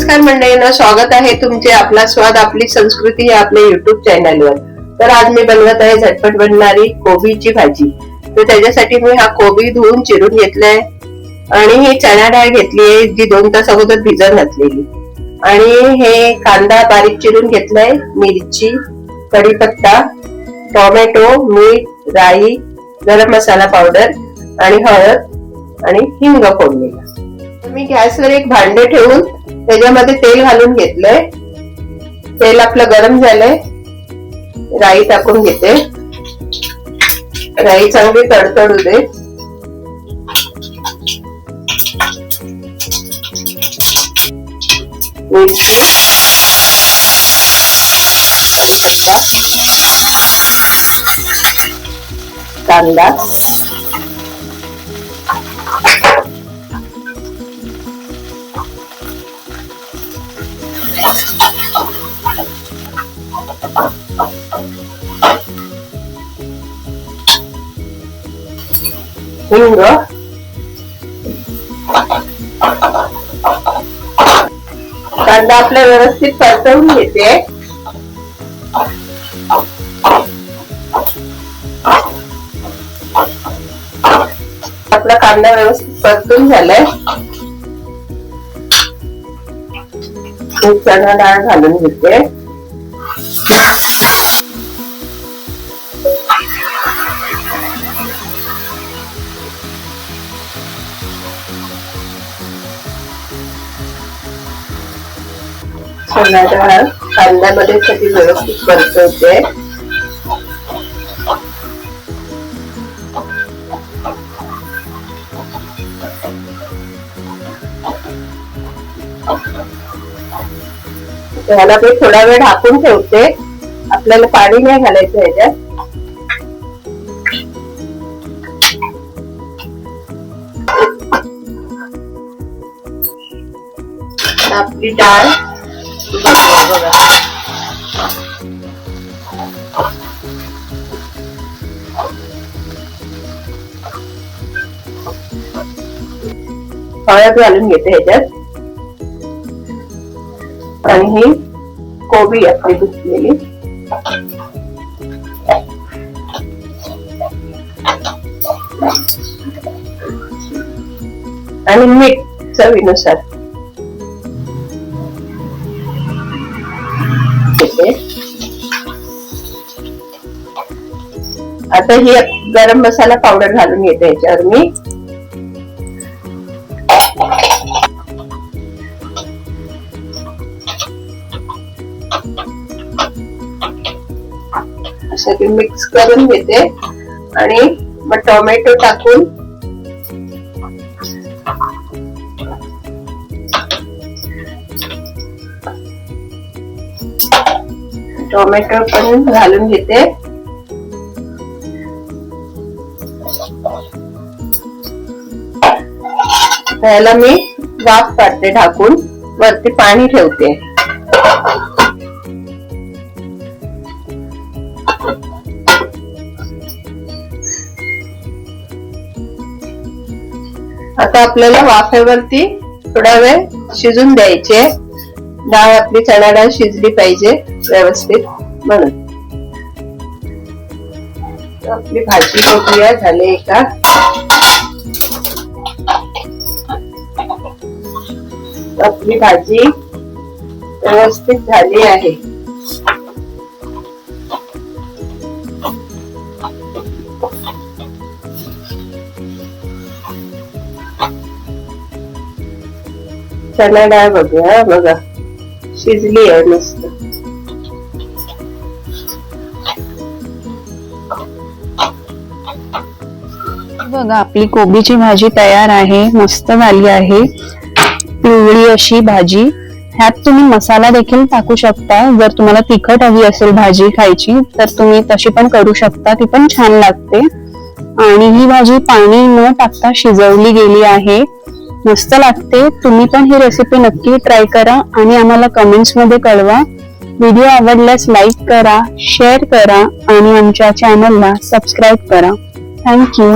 नमस्कार मंडळींना स्वागत आहे तुमचे आपला स्वाद आपली संस्कृती या आपल्या युट्यूब चॅनलवर तर आज मी बनवत आहे झटपट बनणारी कोबीची भाजी. तर त्याच्यासाठी मी हा कोबी धुवून चिरून घेतलाय. आणि ही चणा डाळ घेतली आहे जी दोन तास अगोदर भिजत घातलेली. आणि हे कांदा बारीक चिरून घेतलाय मिरची कढीपत्ता टोमॅटो मीठ राई गरम मसाला पावडर आणि हळद आणि हिंग फोडलेला. मी गॅसवर एक भांडे ठेवून त्याच्यामध्ये तेल घालून घेतलंय. तेल आपलं गरम झालंय. राई टाकून घेते. राई चांगली तडतडू दे. कांदा. हिंग कांदा आपला व्यवस्थित परतवून घेते आपला कांदा व्यवस्थित परतून झालाय चणा डाळ घालून घेते चणा डाळ कांद्यामध्ये सगळी व्यवस्थित परतवते? ह्याला मी थोडा वेळ ढाकून ठेवते. आपल्याला पाणी नाही घालायचं ह्याच्यात. आपली डाळ बघा हळद घालून घेते ह्याच्यात. आणि ही कोबी आपली धुतलेली आणि मीठ चवीनुसार. घेते. आता ही गरम मसाला पावडर घालून घेते याच्यावर मी सगळी मिक्स करून घेते आणि मग टोमॅटो टाकून टोमॅटो पण घालून घेते. त्याला मी वाफ काढते ढाकून. वरती पाणी ठेवते. आता आपल्याला वाफेवरती थोडा वेळ शिजून द्यायचे. डाळ आपली चणा डाळ शिजली पाहिजे व्यवस्थित म्हणून. आपली भाजी बघूया झाली का आपली भाजी व्यवस्थित झाली आहे. चणा डाळ बघूया बघा. शिजली आहे मस्त बघा आपली कोबीची भाजी तयार आहे मस्त झाली आहे. पिवळी अशी भाजी. ह्यात तुम्ही मसाला देखील टाकू शकता. जर तुम्हाला तिखट हवी असेल भाजी खायची तर तुम्ही तशी पण करू शकता. ती पण छान लागते. आणि ही भाजी पाणी न टाकता शिजवली गेली आहे. मस्त लागते. तुम्ही पण ही रेसिपी नक्की ट्राय करा आणि आम्हाला कमेंट्समध्ये कळवा. व्हिडिओ आवडल्यास लाईक करा शेअर करा आणि आमच्या चॅनलला सबस्क्राईब करा. थँक्यू